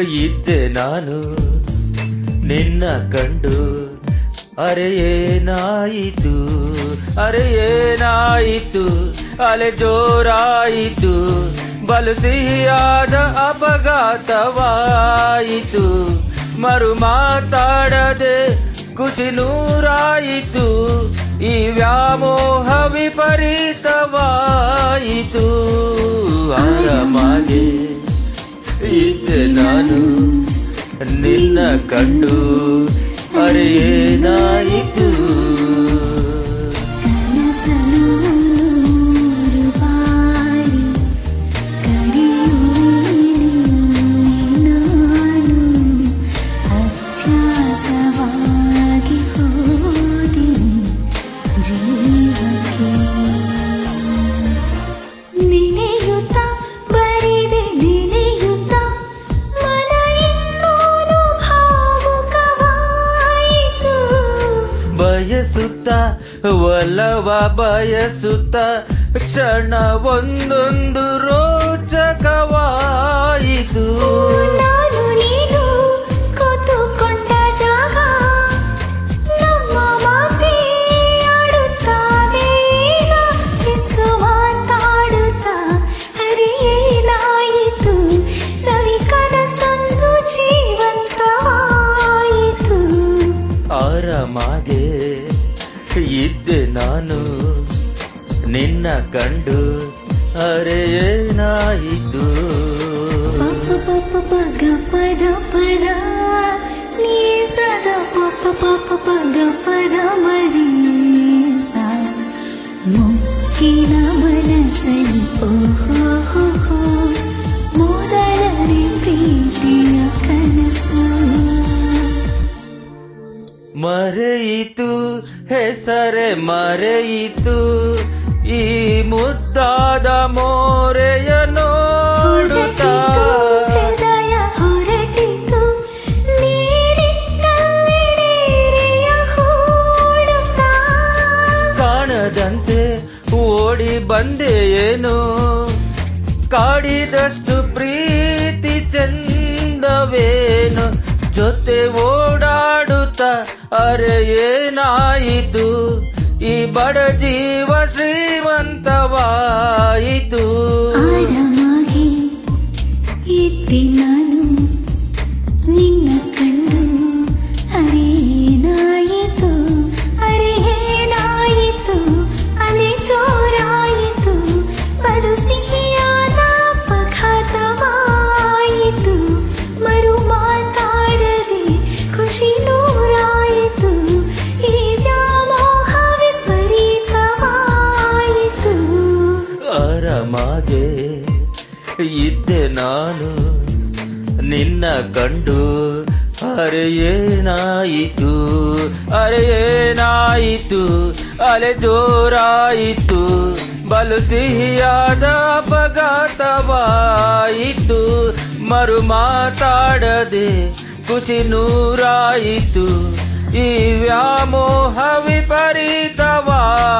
ಇದ್ದೆ ನಾನು, ನಿನ್ನ ಕಂಡು. ಅರೆ ಏನಾಯಿತು? ಅರೆ ಏನಾಯಿತು? ಅಲೆ ಜೋರಾಯಿತು. ಬಲು ಸಿಹಿಯಾದ ಅಪಘಾತವಾಯಿತು. ಮರು ಮಾತಾಡದೆ ಖುಷಿ ನೂರಾಯಿತು. ಈ ವ್ಯಾಮೋಹ ವಿಪರೀತವಾಯಿತು. ಆರಾಮಾಗೆ ನಾನು ನಿನ್ನ ಕಂಡು ಅರೆ ಬಯಸುತ್ತ ಒಲವ ಬಯಸುತ್ತ ಕ್ಷಣ ಒಂದೊಂದು ರೋಚಕವಾಯಿತು ನಾನು ನಿನ್ನ ಕಂಡು ಅರೆ ಏನಾಯಿತು ಪಪ ಪಪ ಪಗ ಪದ ಪದ ನೀ ಸದ ಪಪ ಪಪ ಪಗ ಪದ ಮರಿ ಸಾ ಮುಕ್ಕಿನ ಮನಸ್ಸಲ್ಲಿ ಓಹೋ ಹೋ ಹೋ ಮೊದಲನೇ ಪ್ರೀತಿಯ ಕನಸು ಮರೆಯಿತು ಹೆಸರೆ ಮರೆಯಿತು. ಈ ಮುದ್ದಾದ ಮೋರೆಯ ನೋಡುತ್ತ. ಕಾಣದಂತೆ ಓಡಿ ಬಂದೆ ಏನು. ಕಾಡಿದಷ್ಟು ಪ್ರೀತಿ ಚಂದವೇನು. ಜೊತೆ ಓಡಾಡುತ್ತ ಅರೆ ಏನಾಯಿತು? ಈ ಬಡ ಜೀವ ಶ್ರೀಮಂತವಾಯಿತು. ಆರಾಮಾಗಿ ಆರಾಮಾಗೆ ಇದ್ದೆ ನಾನು ನಿನ್ನ ಕಂಡು. ಅರೆ ಏನಾಯಿತು? ಅರೆ ಏನಾಯಿತು? ಅಲೆ ಜೋರಾಯಿತು. ಬಲು ಸಿಹಿಯಾದ ಅಪಘಾತವಾಯಿತು. ಮರು ಮಾತಾಡದೆ ಖುಷಿ ನೂರಾಯಿತು. ಈ ವ್ಯಾಮೋಹ ವಿಪರೀತವಾಯಿತು